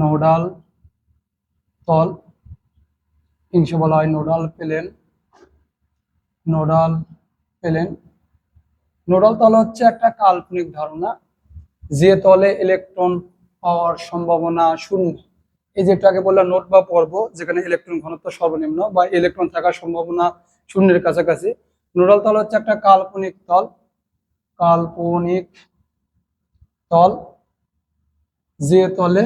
Nodal তল, ইংলিশে বলা হয় nodal plane nodal plane. Nodal তল হচ্ছে একটা কাল্পনিক ধারণা, যে তলে ইলেকট্রন পাওয়ার সম্ভাবনা শূন্য। এই যেটাকে বললাম নোট বা পর্ব, যেখানে ইলেকট্রন ঘনত্ব সর্বনিম্ন বা ইলেকট্রন থাকার সম্ভাবনা শূন্যের কাছাকাছি, নোডাল তল হচ্ছে একটা কাল্পনিক তল কাল্পনিক তল, যে তলে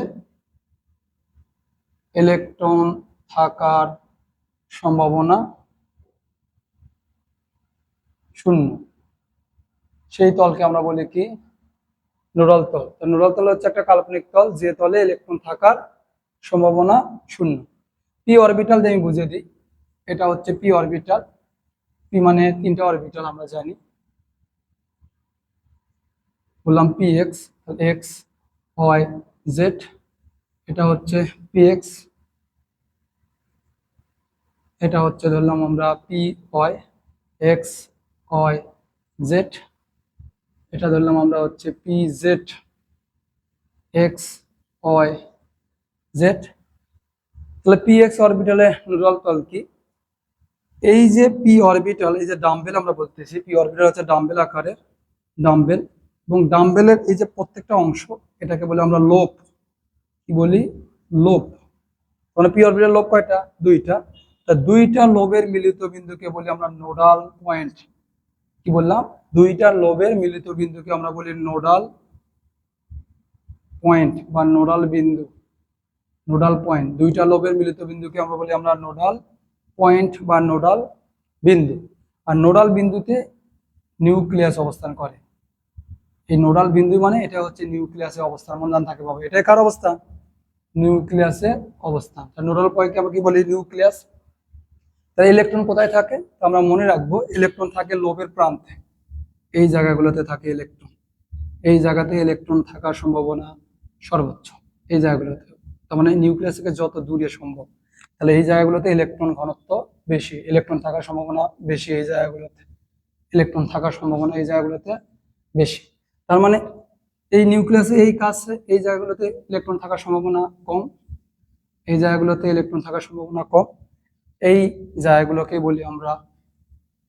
ইলেকট্রন থাকার সম্ভাবনা শূন্য। সেই তলকে আমরা বলি কি? নোডাল তল। তো নোডাল তল হচ্ছে একটা কাল্পনিক তল, যে তলে ইলেকট্রন থাকার সম্ভাবনা শূন্য। পি অরবিটাল দিয়ে আমি বুঝিয়ে দিই। এটা হচ্ছে পি অরবিটাল। পি মানে তিনটা অরবিটাল আমরা জানি। বললাম P X X, Y, Z. এটা হচ্ছে পি এক্স এটা হচ্ছে ধরলাম আমরা P Y X Y Z এটা ধরলাম আমরা হচ্ছে P Z X Y Z তাহলে পি এক্স অরবিটালে নুডাল তল কি? এই যে পি অরবিটাল এই যে ডাম্বেল আমরা বলতেছি পি অরবিটাল হচ্ছে ডাম্বেল আকারের ডাম্বেল এবং ডাম্বেলের এই যে প্রত্যেকটা অংশ, এটাকে বলে আমরা লোপ কি বলি? লোপ মানে পি অরবিটাল লোপ কয়টা? দুইটা। তা দুইটা লোভের মিলিত বিন্দুকে বলি আমরা নোডাল পয়েন্ট কি বললাম? দুইটা লোভের মিলিত বিন্দুকে আমরা বলি নোডাল পয়েন্ট বা নোডাল বিন্দু। নোডাল পয়েন্ট দুইটা লোভের মিলিত বিন্দুকে আমরা বলি আমরা নোডাল পয়েন্ট বা নোডাল বিন্দু। আর নোডাল বিন্দুতে নিউক্লিয়াস অবস্থান করে। এই নোডাল বিন্দু মানে এটা হচ্ছে নিউক্লিয়াসের অবস্থান। মন্দান থাকে পাবো এটাই কার অবস্থান নিউক্লিয়াসের অবস্থান নোডাল পয়েন্টকে আমরা কি বলি নিউক্লিয়াস? তাই ইলেকট্রন কোথায় থাকে? তো আমরা মনে রাখব ইলেকট্রন থাকে লোভের প্রান্তে। এই জায়গাগুলোতে থাকে ইলেকট্রন। এই জায়গাতে ইলেকট্রন থাকার সম্ভাবনা সর্বোচ্চ। এই জায়গাগুলোতে। তার মানে নিউক্লিয়াস থেকে যত দূরে সম্ভব। তাহলে এই জায়গাগুলোতে ইলেকট্রন ঘনত্ব বেশি। ইলেকট্রন থাকার সম্ভাবনা বেশি এই জায়গাগুলোতে। ইলেকট্রন থাকার সম্ভাবনা এই জায়গাগুলোতে বেশি। তার মানে এই নিউক্লিয়াসে এই কাছে এই জায়গাগুলোতে ইলেকট্রন থাকার সম্ভাবনা কম, এই জায়গাগুলোতে ইলেকট্রন থাকার সম্ভাবনা কম। এই জায়গাগুলোকে বলি আমরা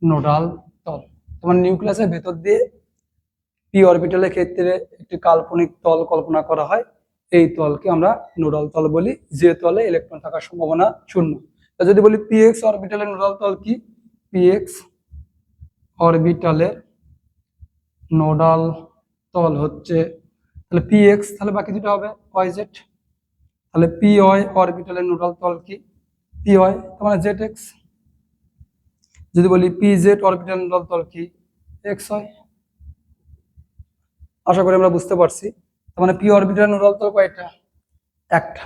নোডাল তল। তোমার নিউক্লিয়াসের ভেতর দিয়ে পি অরবিটালের ক্ষেত্রে একটি কাল্পনিক তল কল্পনা করা হয়। এই তলকে আমরা নোডাল তল বলি, যে তলে ইলেকট্রন থাকার সম্ভাবনা শূন্য। যদি বলি পি এক্স অরবিটালের নোডাল তল কি? পি এক্স অরবিটালের নোডাল তল হচ্ছে, তাহলে পি এক্স তাহলে বাকি দুটো হবে ওয়াই জেড তাহলে পি ওয়াই অরবিটালের নোডাল তল কি? পি ওয়াই তার মানে জেড এক্স যদি বলি পি জেড অরবিটাল নোডাল তল কি? এক্স ওয়াই আশা করি আমরা বুঝতে পারছি। তার মানে পি অরবিটাল নোডাল তল কয়টা? একটা।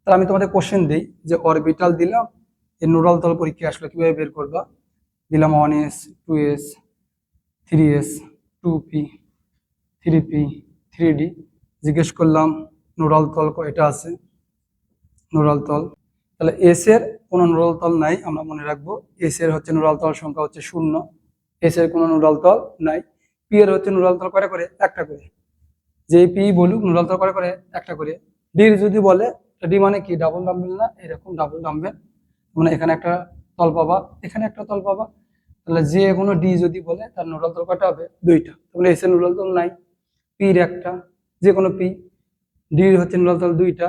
তাহলে আমি তোমাদের কোশ্চেন দিই যে অরবিটাল দিলাম এই নোডাল তল পরীক্ষা আসলে কীভাবে বের করবা? দিলাম one S two S three S two P three P three D জিজ্ঞেস করলাম, নোডাল তল কয়টা আছে? নোডাল তল। তাহলে এস এর কোনো নোডাল তল নাই, আমরা মনে রাখব। এস এর হচ্ছে নোডাল তল সংখ্যা হচ্ছে শূন্য। এস এর কোনো নোডাল তল নাই। পি এর হচ্ছে নোডাল তল কয়টা করে? একটা করে। যে পি বলুক, নোডাল তল কয়টা করে? একটা করে। ডি যদি বলে ডি মানে কি? ডাবল ডাম্বেল না? এরকম ডাবল ডাম্বেল। মানে এখানে একটা তল পাবা, এখানে একটা তল পাবা। তাহলে যে কোনো ডি যদি বলে, তার নোডাল তল কয়টা হবে? দুইটা। তাহলে এস এর নোডাল তল নাই। পির একটা যে কোনো পি ডির হচ্ছে নলতল দুইটা।